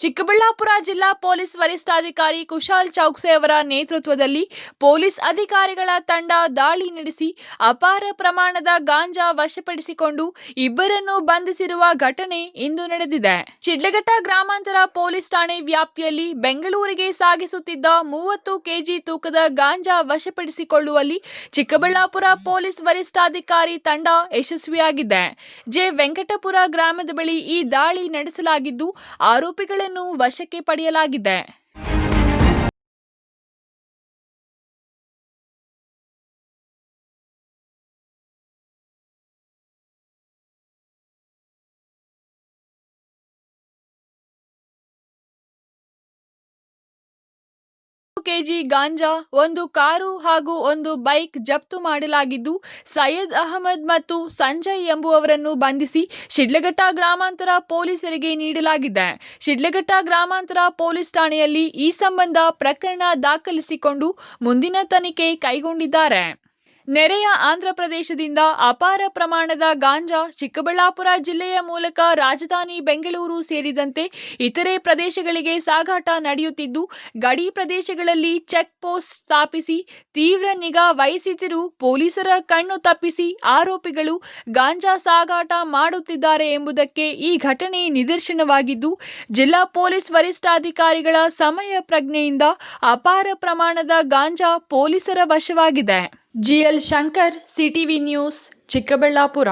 ಚಿಕ್ಕಬಳ್ಳಾಪುರ ಜಿಲ್ಲಾ ಪೊಲೀಸ್ ವರಿಷ್ಠಾಧಿಕಾರಿ ಕುಶಾಲ್ ಚೌಕ್ಸೆ ಅವರ ನೇತೃತ್ವದಲ್ಲಿ ಪೊಲೀಸ್ ಅಧಿಕಾರಿಗಳ ತಂಡ ದಾಳಿ ನಡೆಸಿ ಅಪಾರ ಪ್ರಮಾಣದ ಗಾಂಜಾ ವಶಪಡಿಸಿಕೊಂಡು ಇಬ್ಬರನ್ನು ಬಂಧಿಸಿರುವ ಘಟನೆ ಇಂದು ನಡೆದಿದೆ. ಚಿಡ್ಲಘಟ್ಟ ಗ್ರಾಮಾಂತರ ಪೊಲೀಸ್ ಠಾಣೆ ವ್ಯಾಪ್ತಿಯಲ್ಲಿ ಬೆಂಗಳೂರಿಗೆ ಸಾಗಿಸುತ್ತಿದ್ದ ಮೂವತ್ತು ಕೆಜಿ ತೂಕದ ಗಾಂಜಾ ವಶಪಡಿಸಿಕೊಳ್ಳುವಲ್ಲಿ ಚಿಕ್ಕಬಳ್ಳಾಪುರ ಪೊಲೀಸ್ ವರಿಷ್ಠಾಧಿಕಾರಿ ತಂಡ ಯಶಸ್ವಿಯಾಗಿದೆ. ಜೆ. ವೆಂಕಟಪುರ ಗ್ರಾಮದ ಬಳಿ ಈ ದಾಳಿ ನಡೆಸಲಾಗಿದ್ದು ಆರೋಪಿಗಳನ್ನು ವಶಕ್ಕೆ ಪಡೆಯಲಾಗಿದೆ. ಕೆಜಿ ಗಾಂಜಾ, ಒಂದು ಕಾರು ಹಾಗೂ ಒಂದು ಬೈಕ್ ಜಪ್ತು ಮಾಡಲಾಗಿದ್ದು, ಸೈಯದ್ ಅಹಮದ್ ಮತ್ತು ಸಂಜಯ್ ಎಂಬುವವರನ್ನು ಬಂಧಿಸಿ ಶಿಡ್ಲಘಟ್ಟ ಗ್ರಾಮಾಂತರ ಪೊಲೀಸರಿಗೆ ನೀಡಲಾಗಿದೆ. ಶಿಡ್ಲಘಟ್ಟ ಗ್ರಾಮಾಂತರ ಪೊಲೀಸ್ ಠಾಣೆಯಲ್ಲಿ ಈ ಸಂಬಂಧ ಪ್ರಕರಣ ದಾಖಲಿಸಿಕೊಂಡು ಮುಂದಿನ ತನಿಖೆ ಕೈಗೊಂಡಿದ್ದಾರೆ. ನೆರೆಯ ಆಂಧ್ರಪ್ರದೇಶದಿಂದ ಅಪಾರ ಪ್ರಮಾಣದ ಗಾಂಜಾ ಚಿಕ್ಕಬಳ್ಳಾಪುರ ಜಿಲ್ಲೆಯ ಮೂಲಕ ರಾಜಧಾನಿ ಬೆಂಗಳೂರು ಸೇರಿದಂತೆ ಇತರೆ ಪ್ರದೇಶಗಳಿಗೆ ಸಾಗಾಟ ನಡೆಯುತ್ತಿದ್ದು, ಗಡಿ ಪ್ರದೇಶಗಳಲ್ಲಿ ಚೆಕ್ ಪೋಸ್ಟ್ ಸ್ಥಾಪಿಸಿ, ತೀವ್ರ ನಿಗಾ ವಹಿಸಿದ್ದರೂ ಪೊಲೀಸರ ಕಣ್ಣು ತಪ್ಪಿಸಿ ಆರೋಪಿಗಳು ಗಾಂಜಾ ಸಾಗಾಟ ಮಾಡುತ್ತಿದ್ದಾರೆ ಎಂಬುದಕ್ಕೆ ಈ ಘಟನೆ ನಿದರ್ಶನವಾಗಿದ್ದು, ಜಿಲ್ಲಾ ಪೊಲೀಸ್ ವರಿಷ್ಠಾಧಿಕಾರಿಗಳ ಸಮಯ ಪ್ರಜ್ಞೆಯಿಂದ ಅಪಾರ ಪ್ರಮಾಣದ ಗಾಂಜಾ ಪೊಲೀಸರ ವಶವಾಗಿದೆ. GL Shankar CTV news Chikkaballapur